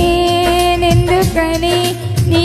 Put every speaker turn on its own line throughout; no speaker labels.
நின்றேன் என்று கனி நீ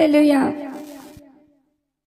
Hallelujah.